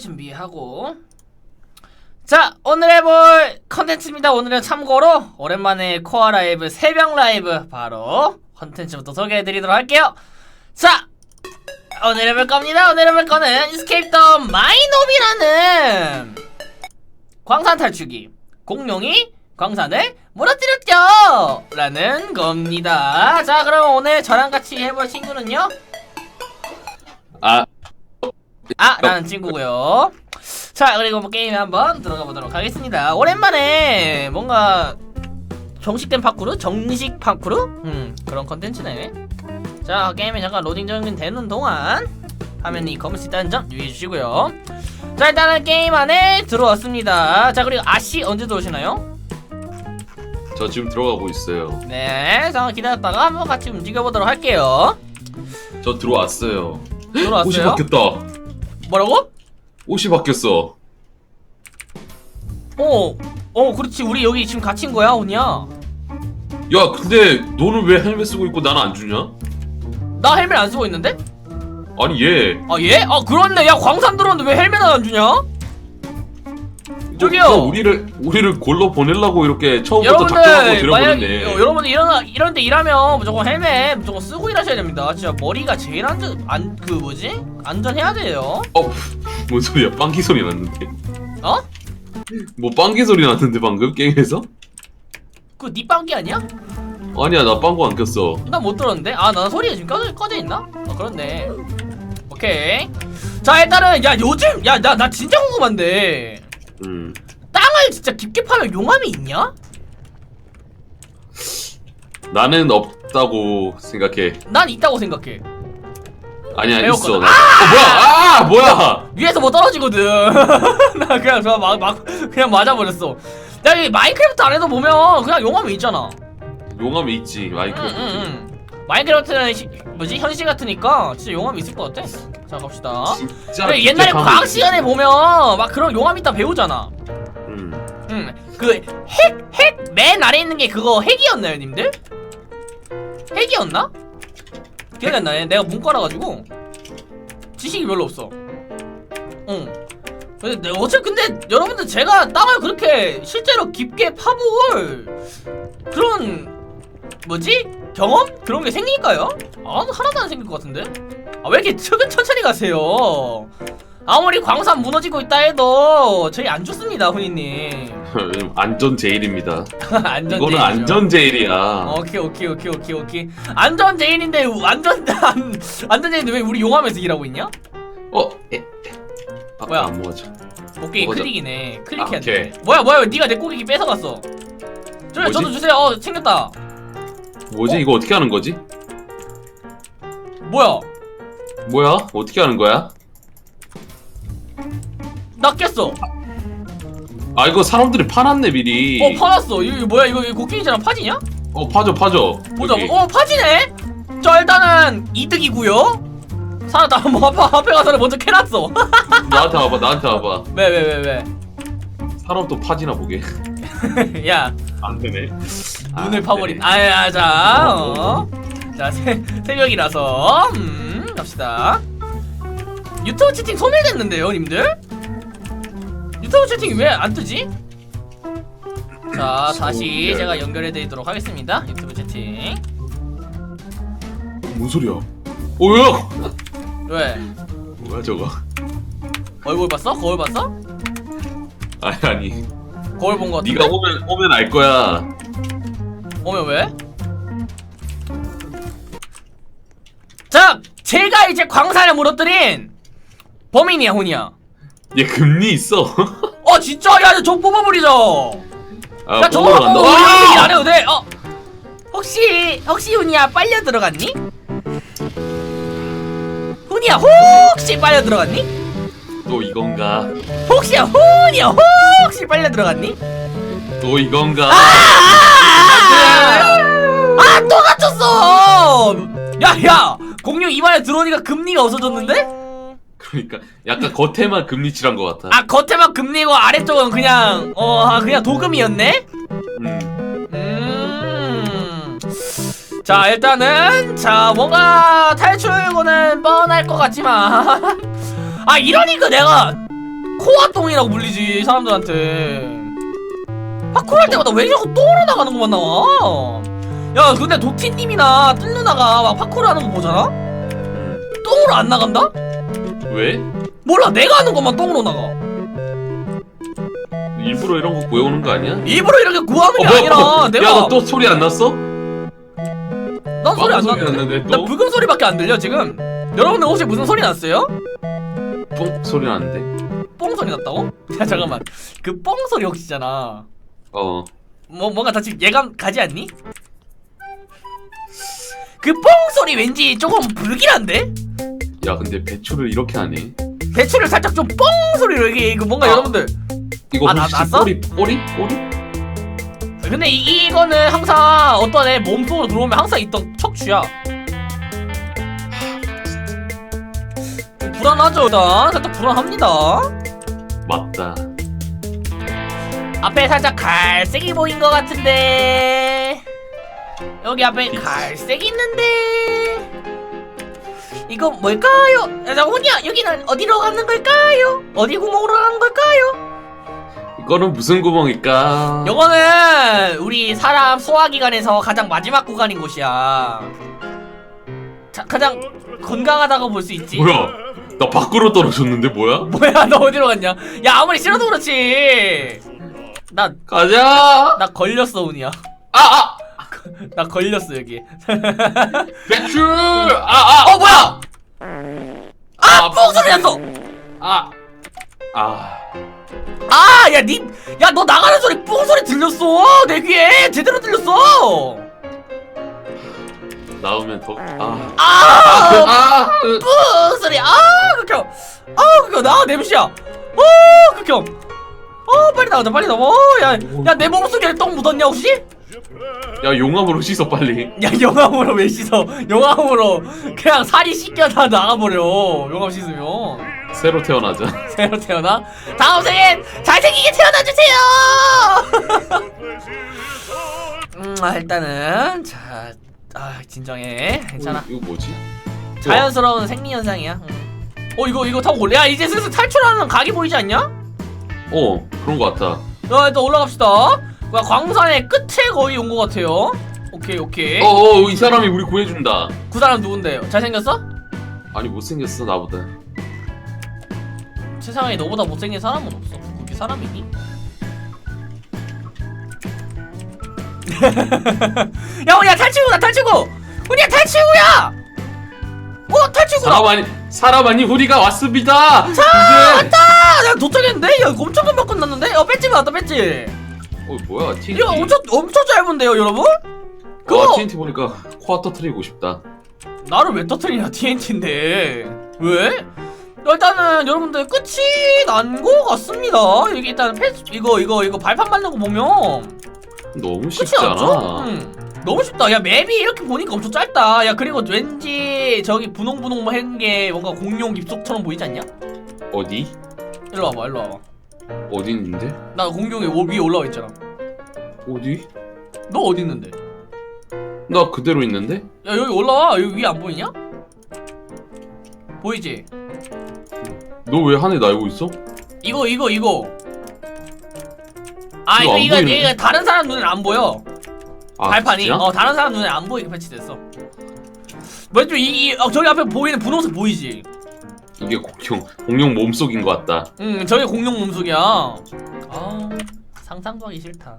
준비하고. 자 오늘 해볼 컨텐츠입니다. 오늘은 참고로 오랜만에 코아 라이브 새벽 라이브 바로 컨텐츠부터 소개해드리도록 할게요. 자 오늘 해볼 겁니다. 오늘 해볼 거는 이스케이프 더 마이노비라는 광산 탈출기 공룡이 광산을 무너뜨렸죠 라는 겁니다. 자 그럼 오늘 저랑 같이 해볼 친구는요? 아, 아 라는 친구고요 자 그리고 뭐 게임에 한번 들어가 보도록 하겠습니다 오랜만에 뭔가 정식된 파쿠르? 정식 파쿠르? 음 그런 컨텐츠네 자 게임에 잠깐 로딩 정리 되는 동안 화면이 검을 수 있다는 점 유의해 주시고요 자 일단은 게임 안에 들어왔습니다 자 그리고 아씨 언제 들어오시나요? 저 지금 들어가고 있어요. 네 잠깐 기다렸다가 한번 같이 움직여보도록 할게요 저 들어왔어요. 옷이 들어왔어요? 바뀌었다. 뭐라고? 옷이 바뀌었어. 어, 어, 그렇지. 우리 여기 지금 갇힌 거야, 오냐? 야, 근데 너는 왜 헬멧 쓰고 있고 나는 안 주냐? 나 헬멧 안 쓰고 있는데? 아니 얘. 아, 얘? 아, 그렇네. 야, 광산 들었는데 왜 헬멧 안 주냐? 저기요. 너 우리를 우리를 골로 보내려고 이렇게 처음부터 작정하고 여러분들, 만약, 들여보냈네. 어, 여러분들 이런, 이런 데 일하면 무조건 헬멧 무조건 쓰고 일하셔야 됩니다. 진짜 머리가 제일 안전, 안, 그 뭐지? 안전해야 돼요. 어, 뭔 소리야? 빵기 소리 났는데. 어? 뭐 빵기 소리 났는데 방금 게임에서? 그 니빵기 아니야? 아니야, 나 빵구 안 꼈어. 나 못 들었는데? 아, 나 소리가 지금 꺼져, 꺼져 있나? 아, 그렇네. 오케이. 자, 일단은, 야, 요즘, 야, 나, 나 진짜 궁금한데. 음. 땅을 진짜 깊게 파면 용암이 있냐? 나는 없다고 생각해. 난 있다고 생각해. 아니야, 배웠거든. 있어. 나. 어, 뭐야? 아, 뭐야? 위에서 뭐 떨어지거든. 나 그냥 저 막, 막 그냥 맞아버렸어. 야, 이 마인크래프트 안에도 보면 그냥 용암이 있잖아. 용암이 있지, 응, 마이크. 응, 응. 마인크래프트는 시, 뭐지 현실 같으니까 진짜 용암이 있을 것 같아. 자 갑시다. 진짜. 근데 옛날에 과학. 시간에 보면 막 그런 용암 있다 배우잖아. 음. 응. 그 핵, 핵맨 아래 있는 게 그거 핵이었나요, 님들? 핵이었나? 기억이 안 나네. 내가 문과라 가지고 지식이 별로 없어. 응. 근데 내- 어차피 근데 여러분들 제가 땅을 그렇게 실제로 깊게 파볼 그런 뭐지 경험 그런 게 생길까요? 아 하나도 안 생길 것 같은데. 아 왜 이렇게 천 천- 천천히 가세요? 아무리 광산 무너지고 있다 해도 저희 안 좋습니다, 훈이님. 안전 제일입니다. 안전 이거는 제일이죠. 안전 제일이야. 오케이 오케이 오케이 오케이 오케이 안전 제일인데 안전 안, 안전 제일인데 왜 우리 용암에서 일하고 있냐? 어? 에, 에. 아, 뭐야? 안 먹어져. 오케이 뭐죠? 클릭이네 아, 클릭해야 오케이. 돼 뭐야 뭐야 네가 내 고객이 뺏어갔어 뭐지? 저도 주세요 어 챙겼다 뭐지? 어? 이거 어떻게 하는 거지? 뭐야 뭐야? 어떻게 하는 거야? 나 깼어 아 이거 사람들이 파놨네 미리. 어 파놨어 이거, 이거 뭐야 이거, 이거 곡괭이처럼 파지냐? 어 파져 파져. 보자 여기. 어 파지네 자 일단은 이득이고요 살았다 뭐 앞에, 앞에 가서 먼저 캐놨어 나한테 와봐 나한테 와봐. 왜 왜 왜 왜 사람 또 파지나 보게. 야 안 되네. 아, 눈을 안 파버린 되네. 아야 자 어. 자 새, 새벽이라서 음 갑시다 유튜브 채팅 소멸됐는데요 님들 유튜브 채팅이 왜 안 뜨지? 자 다시. 제가 연결해 드리도록 하겠습니다 유튜브 채팅 뭔 소리야? 오야? 왜 뭐야 저거? 얼굴 봤어? 거울 봤어? 아니 아니. 거울 본 거 같은데? 네가 오면 오면 알 거야. 오면 왜? 자 제가 이제 광산을 무너뜨린 범인이야 혼이야 얘 금리 있어. 어 진짜 야저 뽑아버리죠 아, 야 저거 뽑으러 간다. 이런 얘기 안 와! 해도 돼. 어 혹시 혹시 훈이야 빨려 들어갔니? 훈이야 혹시 빨려 들어갔니? 또 이건가? 혹시야 훈이야 혹시 빨려 들어갔니? 또 이건가? 아 또 갇혔어. 야야 공룡 입안에 들어오니까 금리가 없어졌는데? 그러니까 약간 겉에만 금리 칠한 것 같아. 아 겉에만 금리고 아래쪽은 그냥 어 아, 그냥 도금이었네? 음. 음. 자 일단은 자 뭔가 탈출구는 뻔할 것 같지만 아 이러니까 내가 코아똥이라고 불리지 사람들한테 파쿠르 할 때마다 왜 자꾸 똥으로 나가는 것만 나와 야 근데 도티님이나 뜰 누나가 막 파쿠르 하는 거 보잖아? 똥으로 안 나간다? 왜? 몰라 내가 하는 것만 똥으로 나가 일부러 이런 거 보여오는 거 아니야? 일부러 이렇게 구하는 게 어, 아니라 뭐, 내가 야, 너 또 소리 안 났어? 난 소리 안 소리 났는데 나 또? 불금 소리밖에 안 들려 지금 여러분들 혹시 무슨 소리 났어요? 뽕 소리 나는데? 뽕 소리 났다고? 야 잠깐만 그 뽕 소리 혹시 있잖아 어. 뭐 뭔가 다 지금 예감 가지 않니? 그 뽕 소리 왠지 조금 불길한데? 야, 근데 배추를 이렇게 하네. 배추를 살짝 좀 뽕 소리로 이게 이거 뭔가 아. 여러분들 이거 아, 나- 혹시 났어? 꼬리 꼬리 꼬리? 근데 이, 이거는 항상 어떤 애 몸속으로 들어오면 항상 있던 척추야 불안하죠 일단 살짝 불안합니다 맞다. 앞에 살짝 갈색이 보인 것 같은데 여기 앞에 갈색 있는데 이거 뭘까요? 야, 자, 혼이야 여기는 어디로 가는 걸까요? 어디 구멍으로 가는 걸까요? 이거는 무슨 구멍일까? 요거는 우리 사람 소화 기관에서 가장 마지막 구간인 곳이야 자, 가장 건강하다고 볼 수 있지 뭐야? 나 밖으로 떨어졌는데 뭐야? 뭐야 너 어디로 갔냐 야 아무리 싫어도 그렇지 나나 가자. 걸렸어 운이야 아 아. 나 걸렸어 여기 배추. 아 아. 어 뭐야 아 뽕 소리 났어 아. 아. 아 야 니 야 너 나가는 소리 뽕 소리 들렸어 내 귀에 제대로 들렸어 나오면 더. 아. 아뽕 아. 소리 아 극혐 아 극혐 나 냄새야 어 극혐 어 빨리 나가자 빨리 나와 야야 내 몸속에 똥 묻었냐 혹시 야 용암으로 씻어 빨리. 야 영암으로 왜 씻어 영암으로 그냥 살이 씻겨 다 나가버려 영암 씻으면 새로 태어나자. 새로 태어나? 다음 생엔 잘생기게 태어나주세요! 음, 아, 일단은, 자, 아, 진정해. 괜찮아. 어, 이거 뭐지? 자연스러운 생리현상이야. 음. 어, 이거, 이거 타고 올래? 야, 이제 슬슬 탈출하는 각이 보이지 않냐? 어 그런 거 같다. 야, 일단 올라갑시다. 와, 광산의 끝에 거의 온 것 같아요. 오케이, 오케이. 어어 이 사람이 우리 구해준다. 그 사람 누군데? 잘생겼어? 아니 못생겼어 나보다. 세상에 너보다 못생긴 사람은 없어. 그렇게 사람이니? 야, 우리야 탈출구다 탈출구! 우리야 탈출구야! 어 탈출구다! 사람 아니 사람 아니 우리가 왔습니다. 자, 이제 왔다! 야 도착했는데? 야 이거 엄청 금방 끝났는데? 어 배지 나왔다 배지! 어 뭐야 TNT. 이거 엄청 엄청 짧은데요 여러분? 그거 와 TNT 보니까 코아 터트리고 싶다. 나를 왜 터트리냐 TNT인데 왜? 일단은 여러분들 끝이 난 거 같습니다. 여기 일단 패 이거 이거 이거 발판 맞는 거 보면 너무 쉽지 않죠? 않아. 응. 너무 쉽다. 야 맵이 이렇게 보니까 엄청 짧다. 야 그리고 왠지 저기 분홍분홍 뭐 한게 뭔가 공룡 입속처럼 보이지 않냐? 어디? 일로 와봐, 일로 와봐. 어디 있는데? 나 공룡이 오- 위에 올라와 있잖아. 어디? 너 어디 있는데? 나 그대로 있는데? 야 여기 올라와. 여기 위에 안 보이냐? 보이지? 너 왜 하늘 날고 있어? 이거 이거 이거. 아 이거 이거 안 이거? 이거 다른 사람 눈에 안 보여. 아, 발판이 진짜? 어 다른 사람 눈에 안 보이게 배치됐어. 먼저 이, 이 어, 저기 앞에 보이는 분홍색 보이지? 이게 공룡 공룡 몸속인 것 같다. 응 저게 공룡 몸속이야. 아 상상도 하기 싫다.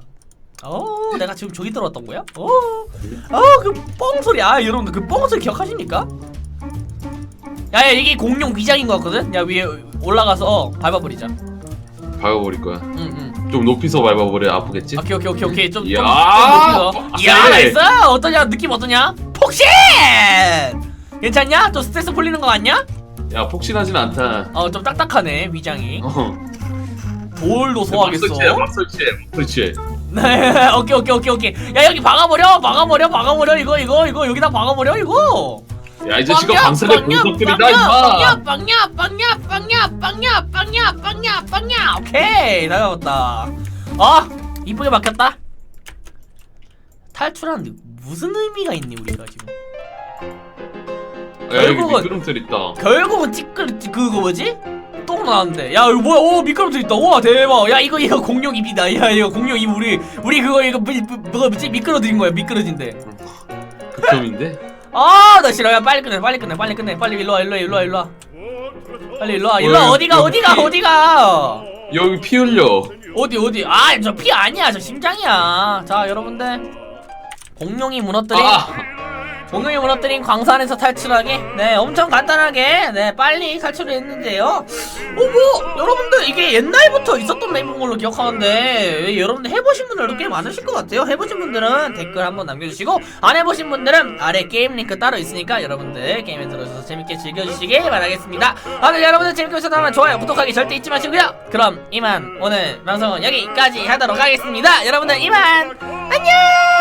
어 내가 지금 저기 들어왔던 거야? 어 어 그 뻥 소리 아 여러분들 그 뻥 소리 기억하십니까? 야 야 이게 공룡 위장인 것 같거든? 야 위에 올라가서 밟아버리자. 밟아버릴 거야. 응 응. 좀 높이서 밟아버려 아프겠지? 오케이 오케이 오케이 오케이 좀 좀, 좀 높이서. 이야 세. 나이스 어떠냐 느낌 어떠냐? 폭신 괜찮냐? 좀 스트레스 풀리는 거 같냐? 야 폭신하진 않다. 어 좀 딱딱하네 위장이. 어. 돌도 소화하겠어. 막 설치해, 막 설치해, 막 설치해. 네 오케이 오케이 오케이 오케이. 야 여기 박아버려 박아버려 박아버려. 이거 이거 이거. 여기다 박아버려 이거. 야, 이 자식아 방사능 분석들이다 빵야 임마. 빵야 빵야 빵야 빵야 빵야 빵야 빵야 오케이 잘 잡았다. 아 이쁘게 막혔다. 탈출하는데 무슨 의미가 있니 우리가 지금 야, 여기 결국은- 미끄럼틀 있다. 결국은 찌끄 그거 뭐지? 똥 나왔는데 야 이거 뭐야? 오 미끄럼틀 있다. 우와 대박. 야 이거 이거 공룡 입이다. 야 이거 공룡 입 우리 우리 그거 이거 미, 미, 뭐가 뭐지? 미끄러드린 거야 미끄러진데. 극혐인데? 아 나 싫어. 야 빨리 끝내 빨리 끝내 빨리 끝내. 빨리 일로 와 일로 와 일로 와 일로 와. 빨리 일로 와 일로 와. 어, 어디가 여기 어디가 피- 어디가? 여기 피 흘려. 어디 어디? 아 저 피 아니야. 저 심장이야. 자 여러분들. 공룡이 무너뜨린 아! 공룡이 무너뜨린 광산에서 탈출하기? 네 엄청 간단하게. 네 빨리 탈출을 했는데요. 어 뭐 여러분들 이게 옛날부터 있었던 맵인 걸로 기억하는데 여러분들 해보신 분들도 꽤 많으실 것 같아요. 해보신 분들은 댓글 한번 남겨주시고 안 해보신 분들은 아래 게임 링크 따로 있으니까 여러분들 게임에 들어주셔서 재밌게 즐겨주시길 바라겠습니다. 다들 여러분들 재밌게 보셨다면 좋아요 구독하기 절대 잊지 마시고요. 그럼 이만 오늘 방송은 여기까지 하도록 하겠습니다. 여러분들 이만 안녕